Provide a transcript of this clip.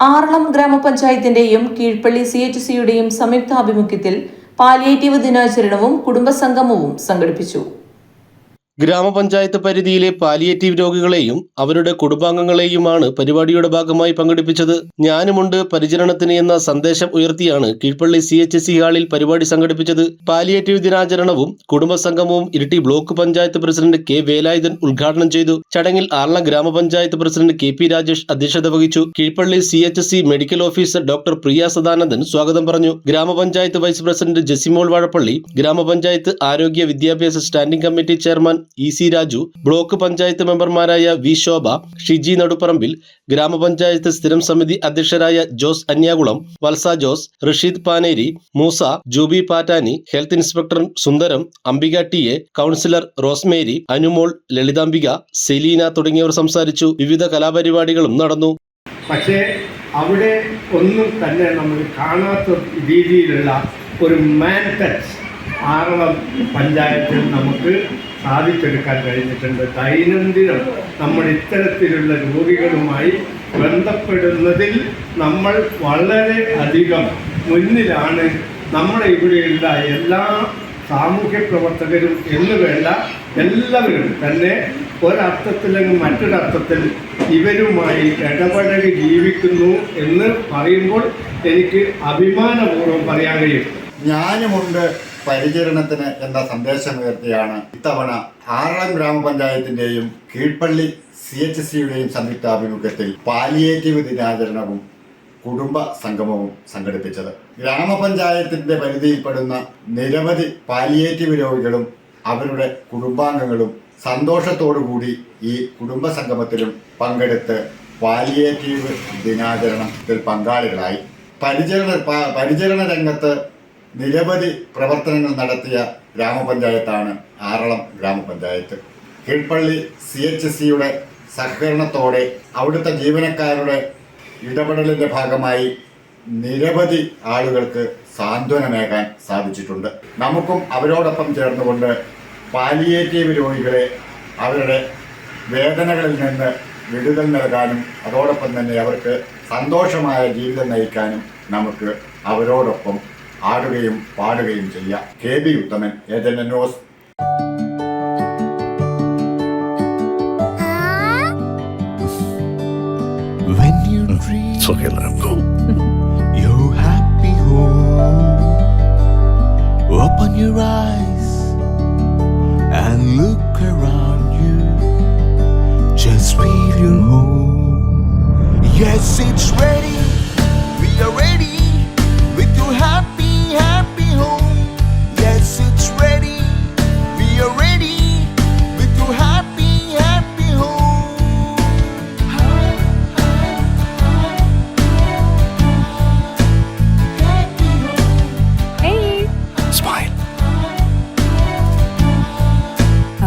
ആറളം ഗ്രാമപഞ്ചായത്തിന്റെയും Keezhpally C H സിയുടെയും സംയുക്താഭിമുഖ്യത്തിൽ പാലിയേറ്റീവ് ദിനാചരണവും കുടുംബസംഗമവും സംഘടിപ്പിച്ചു. ഗ്രാമപഞ്ചായത്ത് പരിധിയിലെ പാലിയേറ്റീവ് രോഗികളെയും അവരുടെ കുടുംബാംഗങ്ങളെയുമാണ് പരിപാടിയുടെ ഭാഗമായി പങ്കെടുപ്പിച്ചത്. ഞാനുമുണ്ട് പരിചരണത്തിന് എന്ന സന്ദേശം ഉയർത്തിയാണ് കീഴ്പള്ളി സി എച്ച് സി ഹാളിൽ പരിപാടി സംഘടിപ്പിച്ചത്. പാലിയേറ്റീവ് ദിനാചരണവും കുടുംബസംഗമവും Iritty block panchayat president K Velayudhan ഉദ്ഘാടനം ചെയ്തു. ചടങ്ങിൽ ആർള ഗ്രാമപഞ്ചായത്ത് പ്രസിഡന്റ് കെ പി രാജേഷ് അധ്യക്ഷത വഹിച്ചു. Keezhpally C H C medical officer doctor Priya Sadanandan സ്വാഗതം പറഞ്ഞു. ഗ്രാമപഞ്ചായത്ത് വൈസ് പ്രസിഡന്റ് ജസിമോൾ വാഴപ്പള്ളി ഗ്രാമപഞ്ചായത്ത് ആരോഗ്യ വിദ്യാഭ്യാസ standing committee chairman E C Raju block panchayat മെമ്പർമാരായ വി ശോഭ ഷിജി നടുപ്പറമ്പിൽ ഗ്രാമപഞ്ചായത്ത് സ്ഥിരം സമിതി അധ്യക്ഷരായ Jose Anyakulam Valsa Jose Rasheed Paneri Moosa Jubi Pattani health inspector Sundaram Ambika T A councillor Rosemary Anumol Lalithambika Selina തുടങ്ങിയവർ സംസാരിച്ചു. വിവിധ കലാപരിപാടികളും നടന്നു. പക്ഷേ അവിടെ ഒന്നും തന്നെ നമ്മൾ കാണാത്ത രീതിയിലുള്ള ഒരു മാൻ ടച്ച് ആറളം പഞ്ചായത്തിൽ നമുക്ക് സാധിച്ചെടുക്കാൻ കഴിഞ്ഞിട്ടുണ്ട്. ദൈനംദിനം നമ്മൾ ഇത്തരത്തിലുള്ള രോഗികളുമായി ബന്ധപ്പെടുന്നതിൽ നമ്മൾ വളരെ അധികം മുന്നിലാണ്. നമ്മുടെ ഇവിടെയുള്ള എല്ലാ സാമൂഹ്യ പ്രവർത്തകരും എന്ന് വേണ്ട എല്ലാവരും തന്നെ ഒരർത്ഥത്തിലെങ്കിൽ മറ്റൊരർത്ഥത്തിൽ ഇവരുമായി ഇടപഴകി ജീവിക്കുന്നു എന്ന് പറയുമ്പോൾ എനിക്ക് അഭിമാനപൂർവം പറയാൻ കഴിയും. ഞാനുമുണ്ട്. പരിചരണത്തിന് എന്ന സന്ദേശം സന്ദേശമുയർത്തിയാണ് ഇത്തവണ ആറളം ഗ്രാമപഞ്ചായത്തിന്റെയും കീഴ്പള്ളി സി എച്ച് സിയുടെയും സംയുക്താഭിമുഖ്യത്തിൽ പാലിയേറ്റീവ് ദിനാചരണവും കുടുംബ സംഗമവും സംഘടിപ്പിച്ചത്. ഗ്രാമപഞ്ചായത്തിന്റെ പരിധിയിൽപ്പെടുന്ന നിരവധി പാലിയേറ്റീവ് രോഗികളും അവരുടെ കുടുംബാംഗങ്ങളും സന്തോഷത്തോടു കൂടി ഈ കുടുംബ സംഗമത്തിലും പങ്കെടുത്ത് പാലിയേറ്റീവ് ദിനാചരണത്തിൽ പങ്കാളികളായി. പരിചരണ പരിചരണ രംഗത്ത് നിരവധി പ്രവർത്തനങ്ങൾ നടത്തിയ ഗ്രാമപഞ്ചായത്താണ് ആറളം ഗ്രാമപഞ്ചായത്ത്. കീഴ്പള്ളി സി എച്ച് സിയുടെ സഹകരണത്തോടെ അവിടുത്തെ ജീവനക്കാരുടെ ഇടപെടലിന്റെ ഭാഗമായി നിരവധി ആളുകൾക്ക് സാന്ത്വനമേകാൻ സാധിച്ചിട്ടുണ്ട്. നമുക്കും അവരോടൊപ്പം ചേർന്നുകൊണ്ട് പാലിയേറ്റീവ് രോഗികളെ അവരുടെ വേദനകളിൽ നിന്ന് വിടുതൽ നൽകാനും അതോടൊപ്പം തന്നെ അവർക്ക് സന്തോഷമായ ജീവിതം നയിക്കാനും നമുക്ക് അവരോടൊപ്പം ആടുകയും പാടുകയും ചെയ്യാം K B Uthaman agent news When you dream It's okay, let him go. your happy home, open your eyes and look around you. Just feel your home. Yes, it's